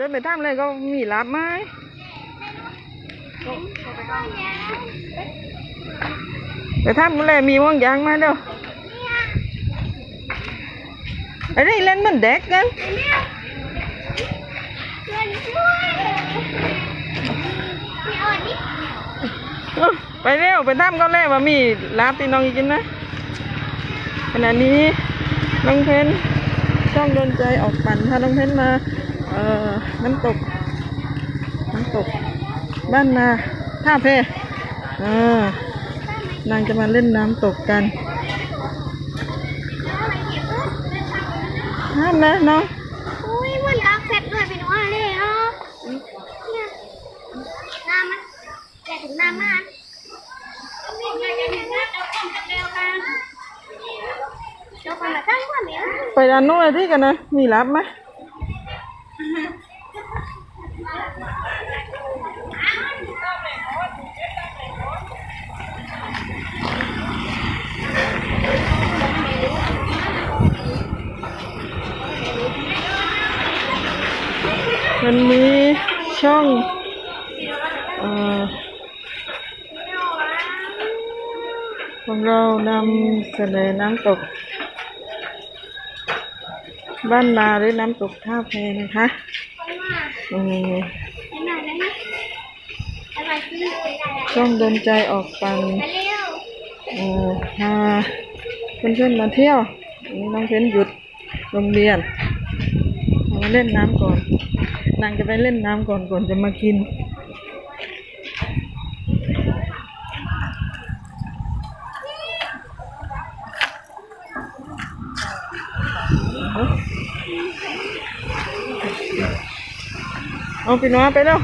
เดินไปทำเลยก็มีรับไหมไปทำเลยมีว่างยางมาเด้อไอ้นี่เล่นเหมันเด็กกันไปเร็วไปทำก็แล้วว่ามีลาบที่น้องกินนะขณะนี้น้องเพนช่องโดนใจออกปั่นถ้าน้องเพนมา น้ำตก น้ำตก บ้านนาท่าเพอ่านางจะมาเล่นน้ำตกกันห้ามนะน้องอุ้ยมันรักเสร็จเลยเป็นว่าเลยอะเนี่ยน้ำมันแต่ถึงน้ำมันเดี๋ยวคนมาตั้งว่าเนี้ยไปด้านโน้นที่กันนะมีรับไหม มันมีช่องอของเรานำเสนอน้ำตก บ้านนาหรือน้ำตกท่าแพนะคะอืมไหนไหนไหนอช่องเดินใจออกปันเร็วเอ่อพาเพื่อนๆมาเที่ยวน้องเพ้นหยุดโรงเรียนมาเล่นน้ำก่อน นางจะไปเล่นน้ำก่อนก่อนจะมากิน เอาไปน้อยไปแล้ว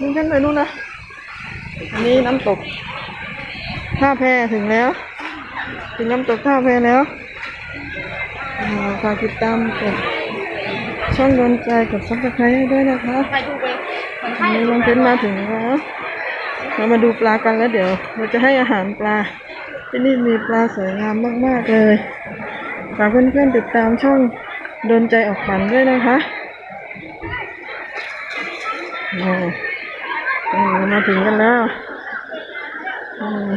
มึงขึ้นไปนู่นนะอันนี้น้ำตกท่าแพถึงแล้วถึงน้ำตกท่าแพแล้วฝากติดตามกดช่องโดนใจกับซับสไครต์ให้ด้วยนะคะไปดูไปคนอันนี้น้องเพชรมาถึงแล้วเรามาดูปลากันแล้วเดี๋ยวเราจะให้อาหารปลาที่นี่มีปลาสวยงามมาก ๆ เลยฝากเพื่อนๆติดตามช่องโดนใจออกฝันด้วยนะคะ มาถึงกันแล้วอืม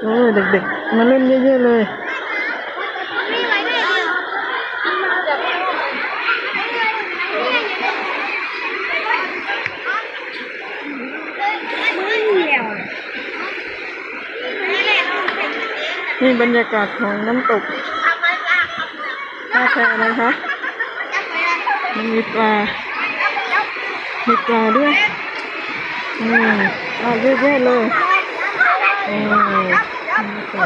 โอ้เด็กๆ มาเล่นเยอะๆเลยไม่ไหวเลยเดี๋ยวมึนเดียวนี่บรรยากาศของน้ำตกท่าแพนะคะมันมีปลา มีปลาด้วยอืมปลาเยอะแยะเลยอืมมีปลา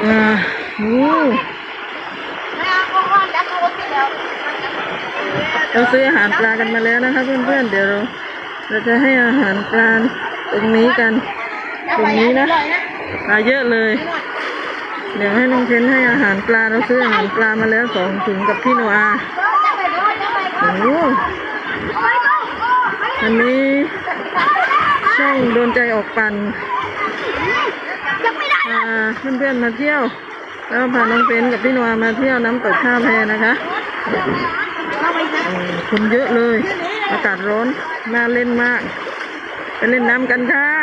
ปลาอืมเราซื้ออาหารปลากันมาแล้วนะคะเพื่อนๆ เดี๋ยวเราเราจะให้อาหารปลาตรงนี้กัน ตรงนี้นะปลาเยอะเลย เดี๋ยวให้น้องเพนให้อาหารปลาเราซื้ออาหารปลามาแล้วสองถุงกับพี่โนอาโอ้ โหวันนี้ช่องโดนใจออกปันพาเพื่อนๆมาเที่ยว แล้วพาน้องเพนกับพี่โนอามาเที่ยวน้ำตกท่าแพนะคะเออคนเยอะเลย อากาศร้อนน่าเล่นมาก ไปเล่นน้ำกันค่ะ